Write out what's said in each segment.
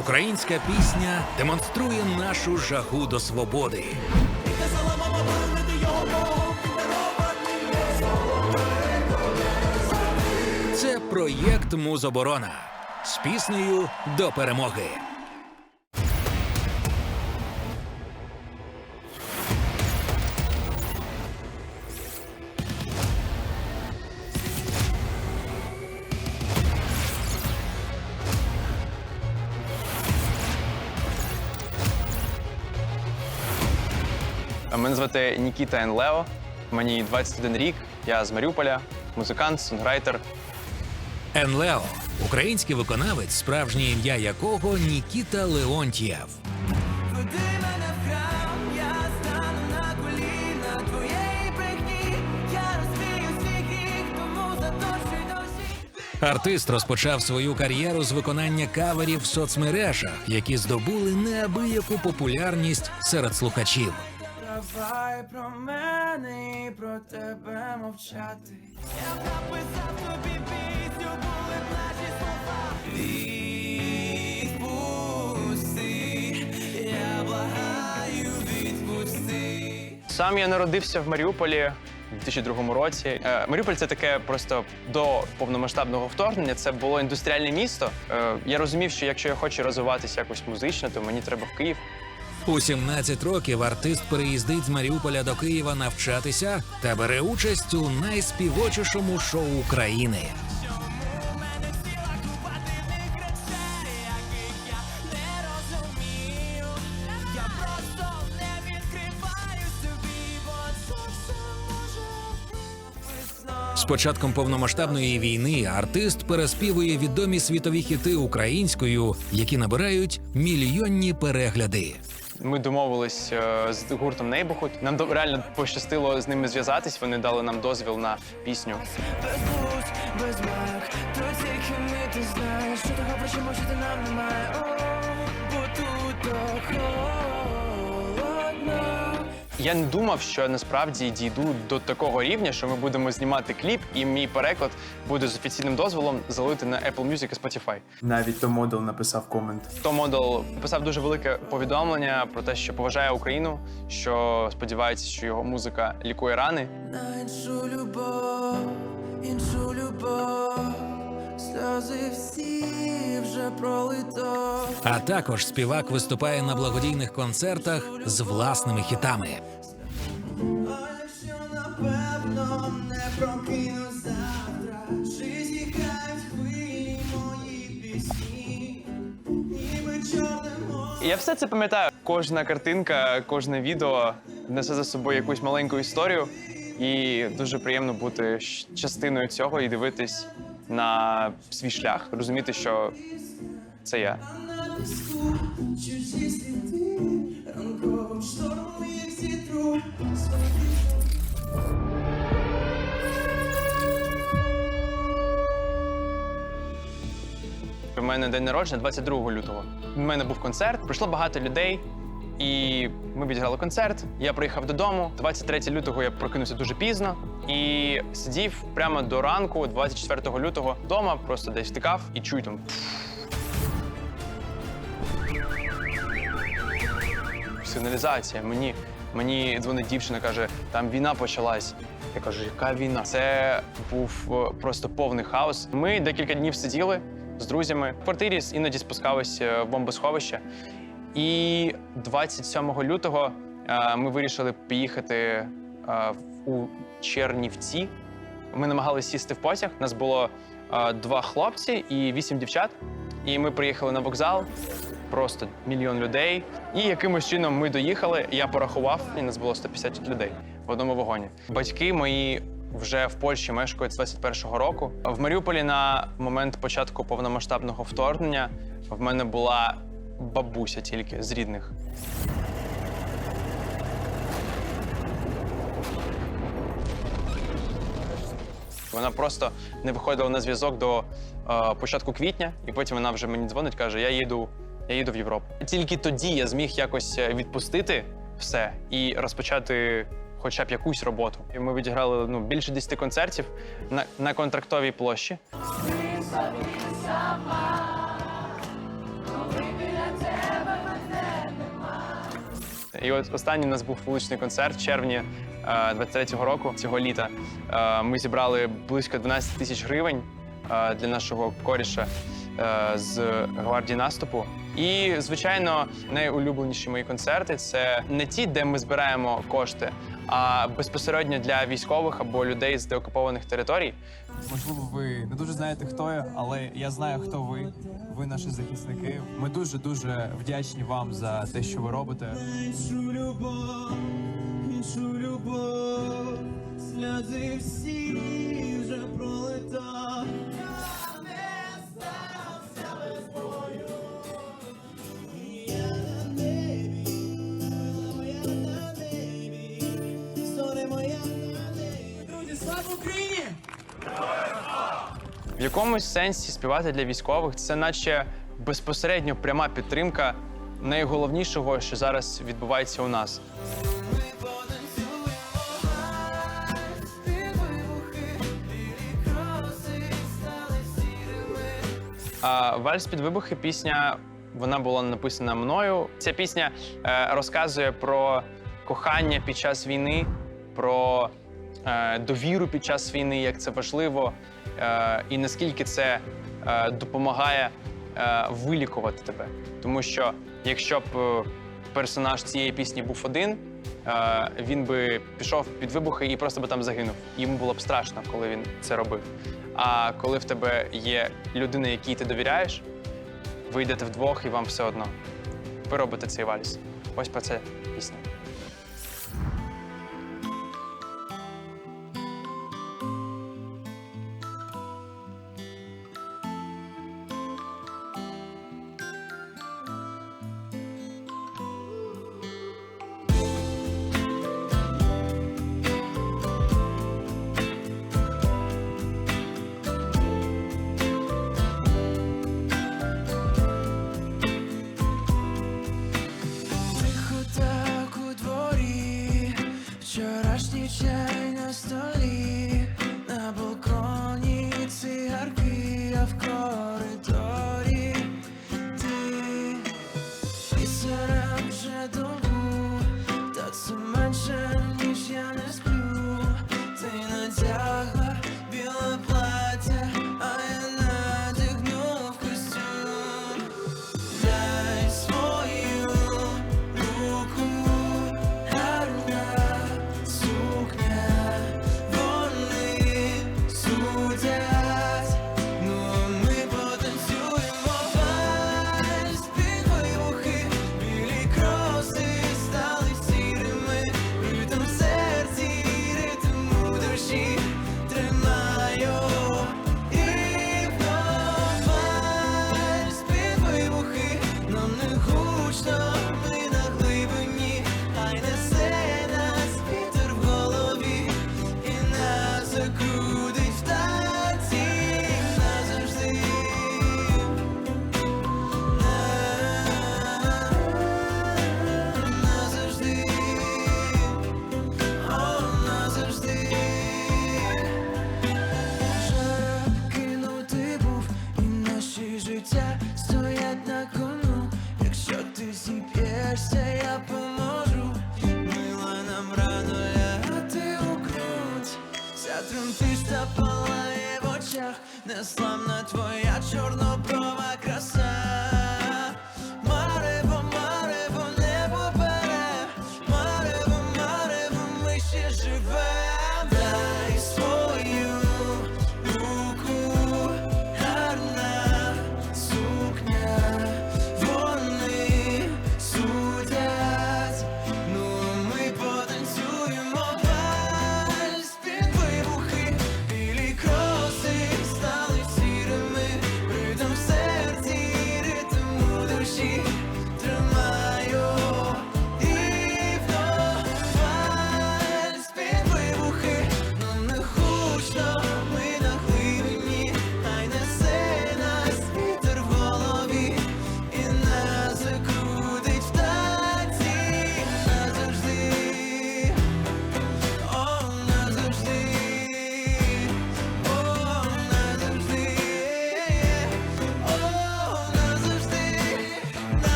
Українська пісня демонструє нашу жагу до свободи. Це проєкт Музоборона з піснею до перемоги. Мене звати Нікіта Енлео. Мені 21 рік. Я з Маріуполя, музикант, сонграйтер. Енлео український виконавець, справжнє ім'я якого Нікіта Леонтьєв. Артист розпочав свою кар'єру з виконання каверів в соцмережах, які здобули неабияку популярність серед слухачів. Давай про мене і про тебе мовчати. Я написав тобі пісню, були б наші слова. Відпусти, я благаю, відпусти. Сам я народився в Маріуполі у 2002 році. Е, Маріуполь це таке просто до повномасштабного вторгнення. Це було індустріальне місто. Е, Я розумів, що якщо я хочу розвиватися якось музично, то мені треба в Київ. У 17 років артист переїздить з Маріуполя до Києва навчатися та бере участь у найспівочішому шоу України. З початком повномасштабної війни артист переспівує відомі світові хіти українською, які набирають мільйонні перегляди. Ми домовились е, з гуртом Нейбухут. Нам до- реально пощастило з ними зв'язатись. Вони дали нам дозвіл на пісню. Без путь, без мак, то тільки ми ти знаєш, що того про що ти нам немає. О, бо тут холодно. Я не думав, що насправді дійду до такого рівня, що ми будемо знімати кліп, і мій переклад буде з офіційним дозволом залити на Apple Music і Spotify. Навіть то модел написав комент. То модел написав дуже велике повідомлення про те, що поважає Україну, що сподівається, що його музика лікує рани. На іншу любов, іншу любов, сльози всі вже пролито. А також співак виступає на благодійних концертах з власними хітами. Що напевно не прокину завтра, чи зіграють хвилі мої пісні, ніби я все це пам'ятаю. Кожна картинка, кожне відео несе за собою якусь маленьку історію. І дуже приємно бути частиною цього і дивитись на свій шлях, розуміти, що це я. У мене день народження 22 лютого. У мене був концерт, прийшло багато людей, і ми відіграли концерт. Я приїхав додому. 23 лютого я прокинувся дуже пізно і сидів прямо до ранку, 24 лютого, вдома, просто десь втикав і чую там. Сигналізація. Мені, мені дзвонить дівчина, каже, там війна почалась. Я кажу, яка війна? Це був е, просто повний хаос. Ми декілька днів сиділи з друзями в квартирі, іноді спускалися в бомбосховище. І 27 лютого е, ми вирішили поїхати е, у Чернівці. Ми намагалися сісти в потяг. Нас було е, два хлопці і вісім дівчат. І ми приїхали на вокзал. Просто мільйон людей. І якимось чином ми доїхали. Я порахував, і нас було 150 людей в одному вагоні. Батьки мої вже в Польщі мешкають з 21-го року. В Маріуполі на момент початку повномасштабного вторгнення в мене була бабуся тільки з рідних. Вона просто не виходила на зв'язок до е, початку квітня, і потім вона вже мені дзвонить, каже: Я їду, я їду в Європу. Тільки тоді я зміг якось е, відпустити все і розпочати хоча б якусь роботу. І ми відіграли ну, більше 10 концертів на, на контрактовій площі. І от останній у нас був вуличний концерт в червні е, 23-го року, цього літа. Е, Ми зібрали близько 12 тисяч гривень е, для нашого коріша е, з гвардії наступу. І, звичайно, найулюбленіші мої концерти це не ті, де ми збираємо кошти, а безпосередньо для військових або людей з деокупованих територій. Можливо, ви не дуже знаєте, хто я, але я знаю, хто ви. Ви наші захисники. Ми дуже дуже вдячні вам за те, що ви робите. Іншу любов, іншу любов, сльози всі вже пролета. В якомусь сенсі співати для військових це наче безпосередньо пряма підтримка найголовнішого, що зараз відбувається у нас. А Вальс під вибухи пісня вона була написана мною. Ця пісня е, розказує про кохання під час війни, про е, довіру під час війни, як це важливо, і наскільки це е, допомагає е, вилікувати тебе. Тому що якщо б е, персонаж цієї пісні був один, е, він би пішов під вибухи і просто би там загинув. Йому було б страшно, коли він це робив. А коли в тебе є людина, якій ти довіряєш, ви йдете вдвох і вам все одно. Ви робите цей вальс. Ось про це пісня.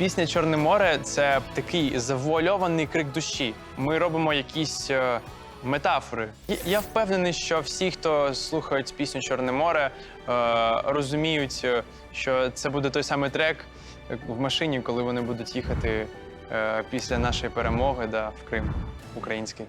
Пісня Чорне море це такий завуальований крик душі. Ми робимо якісь е, метафори. Я- впевнений, що всі, хто слухають пісню Чорне море, е, розуміють, е, що це буде той самий трек в машині, коли вони будуть їхати е, після нашої перемоги да, в Крим український.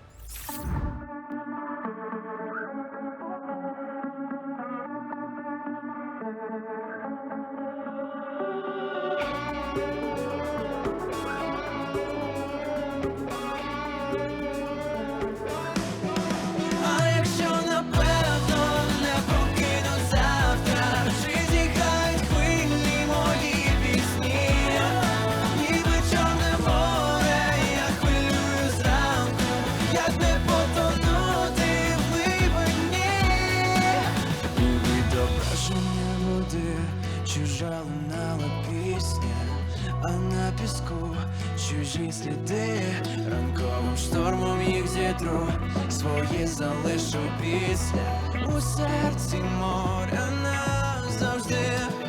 пісня у серці моря назавжди.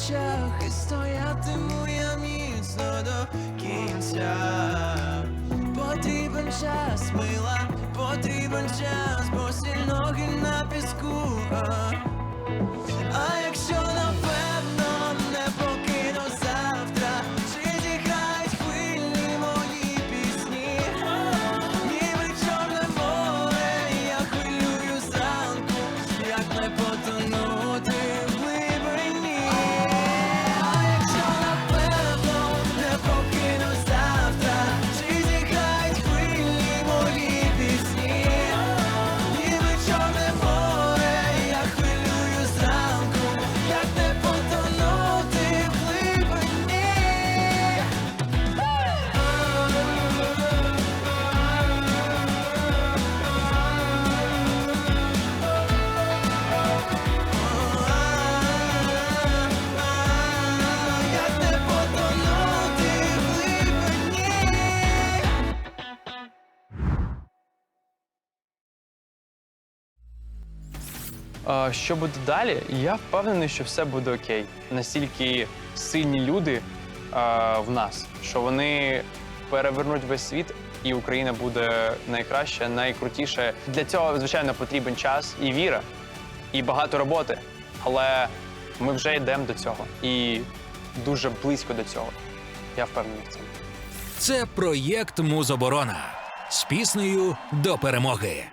очах і стоятиму я міцно до кінця. Потрібен час, мила, потрібен час, бо сіль ноги на піску. Що буде далі? Я впевнений, що все буде окей. Настільки сильні люди в нас, що вони перевернуть весь світ, і Україна буде найкраще, найкрутіше. Для цього звичайно потрібен час і віра, і багато роботи. Але ми вже йдемо до цього і дуже близько до цього. Я впевнений в цьому. Це проєкт Музоборона з піснею до перемоги.